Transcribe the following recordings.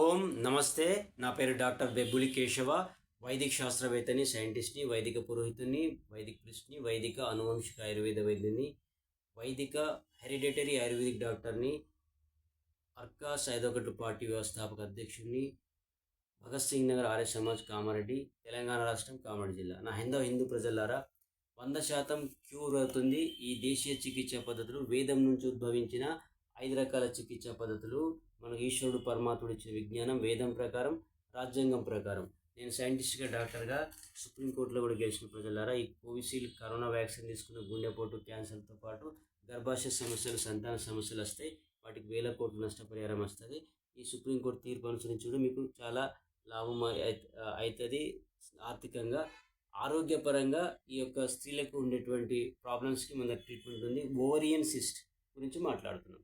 ఓం నమస్తే నా పేరు డాక్టర్ బెబ్బులి కేశవ వైదిక శాస్త్రవేత్తని సైంటిస్ట్ని వైదిక పురోహితుని వైదిక ప్రిస్ట్ని వైదిక అనువంశిక ఆయుర్వేద వైద్యుని వైదిక హెరిడేటరీ ఆయుర్వేదిక్ డాక్టర్ని అర్కా సైదొకటి పార్టీ వ్యవస్థాపక అధ్యక్షుడిని భగత్ సింగ్ నగర్ ఆర్య సమాజ్ కామారెడ్డి తెలంగాణ రాష్ట్రం కామారెడ్డి జిల్లా. నా హిందూ హిందూ ప్రజలారా వంద శాతం క్యూర్ అవుతుంది ఈ దేశీయ చికిత్సా పద్ధతులు. వేదం నుంచి ఉద్భవించిన ఐదు రకాల చికిత్సా పద్ధతులు. మనకు ఈశ్వరుడు పరమాత్ముడు ఇచ్చిన విజ్ఞానం వేదం ప్రకారం రాజ్యాంగం ప్రకారం. నేను సైంటిస్ట్గా డాక్టర్గా సుప్రీంకోర్టులో కూడా గెలిచిన ప్రజలారా ఈ కోవిషీల్డ్ కరోనా వ్యాక్సిన్ తీసుకున్న గుండెపోటు క్యాన్సర్తో పాటు గర్భాశయ సమస్యలు సంతాన సమస్యలు వస్తాయి వాటికి వేల కోట్ల నష్టపరిహారం వస్తుంది. ఈ సుప్రీంకోర్టు తీర్పు అనుసరించి కూడా మీకు చాలా లాభం అవుతుంది ఆర్థికంగా ఆరోగ్యపరంగా ఈ యొక్క స్త్రీలకు ఉండేటువంటి ప్రాబ్లమ్స్కి మన ట్రీట్మెంట్ ఉంది. ఓవరియన్ సిస్ట్ గురించి మాట్లాడుతున్నాం.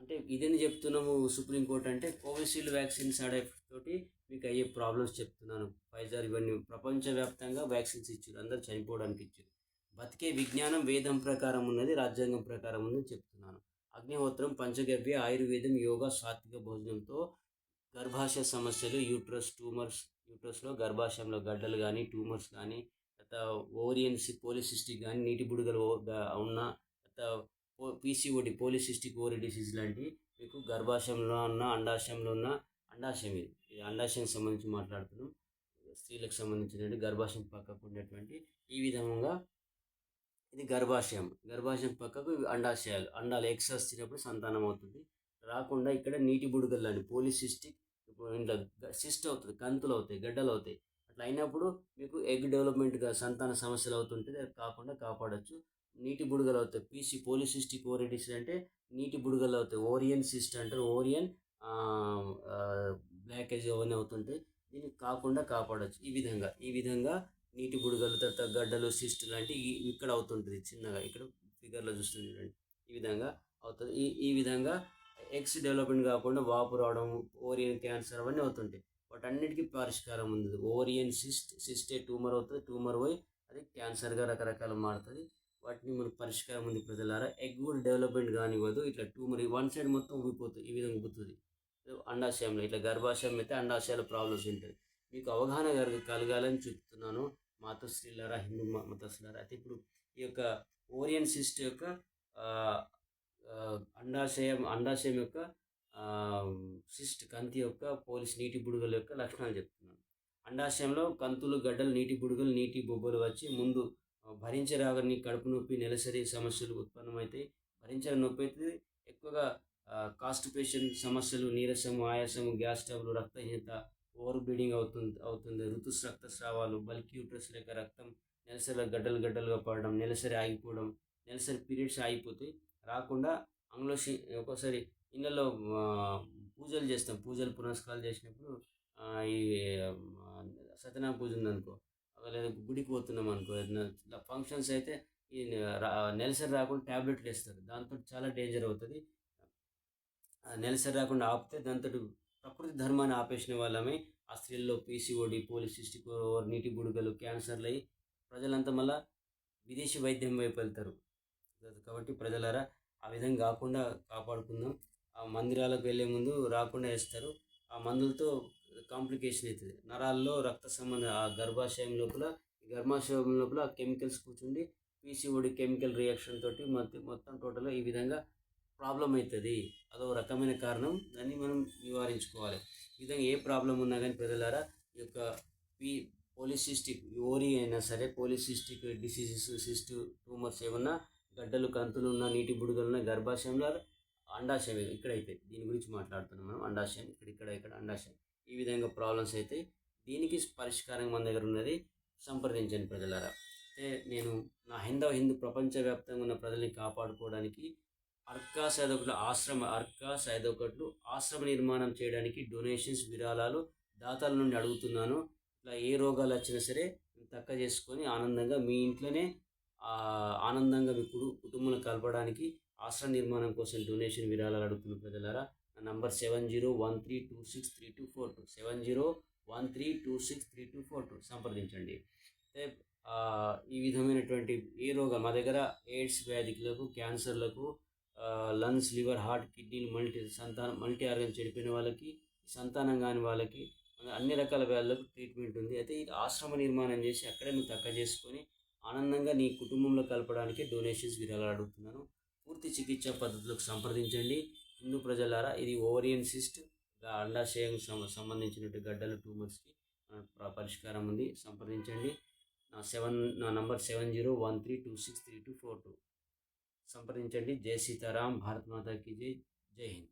అంటే ఇదని చెప్తున్నాము సుప్రీంకోర్టు అంటే కోవిషీల్డ్ వ్యాక్సిన్స్ ఆడే తోటి మీకు అయ్యే ప్రాబ్లమ్స్ చెప్తున్నాను. ఫైజర్ ఇవన్నీ ప్రపంచవ్యాప్తంగా వ్యాక్సిన్స్ ఇచ్చారు. అందరు చనిపోవడానికి ఇచ్చారు. బతికే విజ్ఞానం వేదం ప్రకారం ఉన్నది రాజ్యాంగం ప్రకారం ఉందని చెప్తున్నాను. అగ్నిహోత్రం పంచగవ్య ఆయుర్వేదం యోగా సాత్విక భోజనంతో గర్భాశయ సమస్యలు యూట్రస్ ట్యూమర్స్ యూట్రస్లో గర్భాశయంలో గడ్డలు కానీ ట్యూమర్స్ కానీ తర్వాత ఓరియన్స్ పోలిసిస్టిక్ కానీ నీటి బుడుగలు ఉన్న తర్వాత పీసీఓడి పోలిసిస్టిక్ ఓరి డిసీజ్ లాంటి మీకు గర్భాశయంలో ఉన్న అండాశయంలో ఉన్న అండాశయం ఇది. ఇది అండాశయం సంబంధించి మాట్లాడుతున్నాం. స్త్రీలకు సంబంధించినటువంటి గర్భాశయం పక్కకు ఉండేటువంటి ఈ విధంగా ఇది గర్భాశయం. గర్భాశయం పక్కకు అండాశయాలు. అండాలు ఎగ్స్ వచ్చినప్పుడు సంతానం అవుతుంది. రాకుండా ఇక్కడ నీటి బుడగలు లాంటి పోలిసిస్టిక్ ఇప్పుడు ఇంట్లో సిస్ట్ అవుతుంది కంతులు అవుతాయి గడ్డలు అవుతాయి. అట్లా అయినప్పుడు మీకు ఎగ్ డెవలప్మెంట్గా సంతాన సమస్యలు అవుతుంటే అది కాకుండా కాపాడచ్చు. నీటి బుడగలు అవుతాయి. పీసీ పోలిసిస్టిక్ ఓరిటిస్ అంటే నీటి బుడగలు అవుతాయి. ఓరియన్ సిస్ట్ అంటారు. ఓరియన్ బ్లాకేజ్ అవన్నీ అవుతుంటాయి. దీన్ని కాకుండా కాపాడచ్చు. ఈ విధంగా ఈ విధంగా నీటి బుడగలు తర్వాత గడ్డలు సిస్ట్ లాంటి ఇక్కడ అవుతుంటుంది చిన్నగా. ఇక్కడ ఫిగర్లో చూస్తుంది చూడండి. ఈ విధంగా అవుతుంది. ఈ ఈ విధంగా ఎగ్స్ డెవలప్మెంట్ కాకుండా వాపు రావడం ఓరియన్ క్యాన్సర్ అవన్నీ అవుతుంటాయి. వాటన్నిటికీ పరిష్కారం ఉంది ఓరియన్ సిస్ట్ సిస్టే ట్యూమర్ అవుతుంది ట్యూమర్ పోయి అది క్యాన్సర్గా రకరకాల మారుతుంది. వాటిని మనకు పరిష్కారం ఉంది ప్రజలారా. ఎగ్ కూడా డెవలప్మెంట్ కానివ్వదు. ఇట్లా ట్యూమర్ వన్ సైడ్ మొత్తం ఊగిపోతుంది ఈ విధంగా ఉబ్బుతుంది అండాశయంలో ఇట్లా గర్భాశయం అయితే అండాశయాల ప్రాబ్లమ్స్ ఉంటాయి. మీకు అవగాహన కలగాలని చెప్తున్నాను. మాతృశ్రీలారా హిందూ మతశ్రీలారా అయితే ఇప్పుడు ఈ యొక్క ఓరియన్ సిస్ట్ యొక్క అండాశయం అండాశయం యొక్క సిస్ట్ కంతి యొక్క పోలిస్ నీటి బుడుగల యొక్క లక్షణాలు చెప్తున్నాను అండాశయంలో కంతులు గడ్డలు నీటి బుడుగలు నీటి బొబ్బలు వచ్చి ముందు భరించరాగని కడుపు నొప్పి నెలసరి సమస్యలు ఉత్పన్నమవుతాయి భరించిన నొప్పి అయితే ఎక్కువగా కాస్టిపేషన్ సమస్యలు నీరసము ఆయాసము గ్యాస్ ట్రబుల్ రక్తహీనత ఓవర్ బ్లీడింగ్ అవుతుంది అవుతుంది. ఋతుస్ రక్తస్రావాలు బల్క్ యూట్రస్ లేక రక్తం నెలసరి గడ్డలు గడ్డలుగా పడడం నెలసరి ఆగిపోవడం నెలసరి పీరియడ్స్ ఆగిపోతాయి. రాకుండా అందులో ఒక్కోసారి ఇళ్ళలో పూజలు చేస్తాం. పూజలు పునస్కారాలు చేసినప్పుడు ఈ సత్యనారాయణ పూజ ఉందనుకో లేదా గుడికి పోతున్నాం అనుకో ఫంక్షన్స్ అయితే ఈ నెలసరి రాకుండా ట్యాబ్లెట్లు వేస్తారు. దాంతో చాలా డేంజర్ అవుతుంది. నెలసరి రాకుండా ఆపితే దాంతో ప్రకృతి ధర్మాన్ని ఆపేసిన వాళ్ళమే ఆ స్త్రీల్లో పీసీఓడి పోలిసిస్టిక్ నీటి గుడుగలు క్యాన్సర్లు అయ్యి ప్రజలంతా మళ్ళీ విదేశీ వైద్యం వైపు వెళ్తారు. కాబట్టి ప్రజలారా ఆ విధంగా కాకుండా కాపాడుకుందాం. ఆ మందిరాలకు వెళ్ళే ముందు రాకుండా వేస్తారు. ఆ మందులతో కాంప్లికేషన్ అవుతుంది. నరాల్లో రక్త సంబంధ ఆ గర్భాశయం లోపల గర్భాశయం లోపల కెమికల్స్ కూర్చుండి పీసీఓడి కెమికల్ రియాక్షన్ తోటి మొత్తం టోటల్ ఈ విధంగా ప్రాబ్లం అవుతుంది. అదో రకమైన కారణం దాన్ని మనం నివారించుకోవాలి. ఈ విధంగా ఏ ప్రాబ్లం ఉన్నా కానీ ప్రజలారా ఈ యొక్క పీ పోలిసిస్టిక్ ఓరి అయినా సరే పోలిసిస్టిక్ డిసీజెస్ సిస్ట్ ట్యూమర్స్ ఏమన్నా గడ్డలు కంతులు ఉన్న నీటి బుడుగలు ఉన్న గర్భాశయంలో అండాశయం ఇక్కడైతే దీని గురించి మాట్లాడుతున్నాం మనం. అండాశయం ఇక్కడ ఇక్కడ ఇక్కడ అండాశయం. ఈ విధంగా ప్రాబ్లమ్స్ అయితే దీనికి పరిష్కారం మన దగ్గర ఉన్నది సంప్రదించండి ప్రజలారా. అయితే నేను నా హిందూ హిందూ ప్రపంచవ్యాప్తంగా ఉన్న ప్రజల్ని కాపాడుకోవడానికి అర్కా సైదొకట్లు ఆశ్రమ అర్కా సైదొకట్లు ఆశ్రమ నిర్మాణం చేయడానికి డొనేషన్స్ విరాళాలు దాతల నుండి అడుగుతున్నాను. ఇట్లా ఏ రోగాలు వచ్చినా సరే తక్క చేసుకొని ఆనందంగా మీ ఇంట్లోనే ఆనందంగా మీ కుడు కలపడానికి ఆశ్రమ నిర్మాణం కోసం డొనేషన్ విరాళాలు అడుగుతున్న ప్రజలారా నా number seven zero one three two six three two four two seven zero one three two six three two four two సంప్రదించండి. అయితే ఈ విధమైనటువంటి ఏ రోగం మా దగ్గర ఎయిడ్స్ వ్యాధికులకు క్యాన్సర్లకు లంగ్స్ లివర్ హార్ట్ కిడ్నీలు మల్టీ సంతానం మల్టీ ఆర్గన్ చెడిపోయిన వాళ్ళకి సంతానం కాని వాళ్ళకి అన్ని రకాల వ్యాధులకు ట్రీట్మెంట్ ఉంది. అయితే ఇది ఆశ్రమ నిర్మాణం చేసి అక్కడే నువ్వు తక్క చేసుకొని ఆనందంగా నీ కుటుంబంలో కలపడానికి డొనేషన్స్ విరాళాలు అడుగుతున్నాను. పూర్తి చికిత్స పద్ధతులకు సంప్రదించండి. హిందూ ప్రజలారా ఇది ఓవరియన్ సిస్ట్. అండాశయం సంబంధించినట్టు గడ్డలు ట్యూమర్స్కి పరిష్కారం ఉంది. సంప్రదించండి. నా సెవెన్ నా number seven zero one three two six three two four two సంప్రదించండి. జై సీతారాం. భారత్ మాతాకి జై. జై హింద్.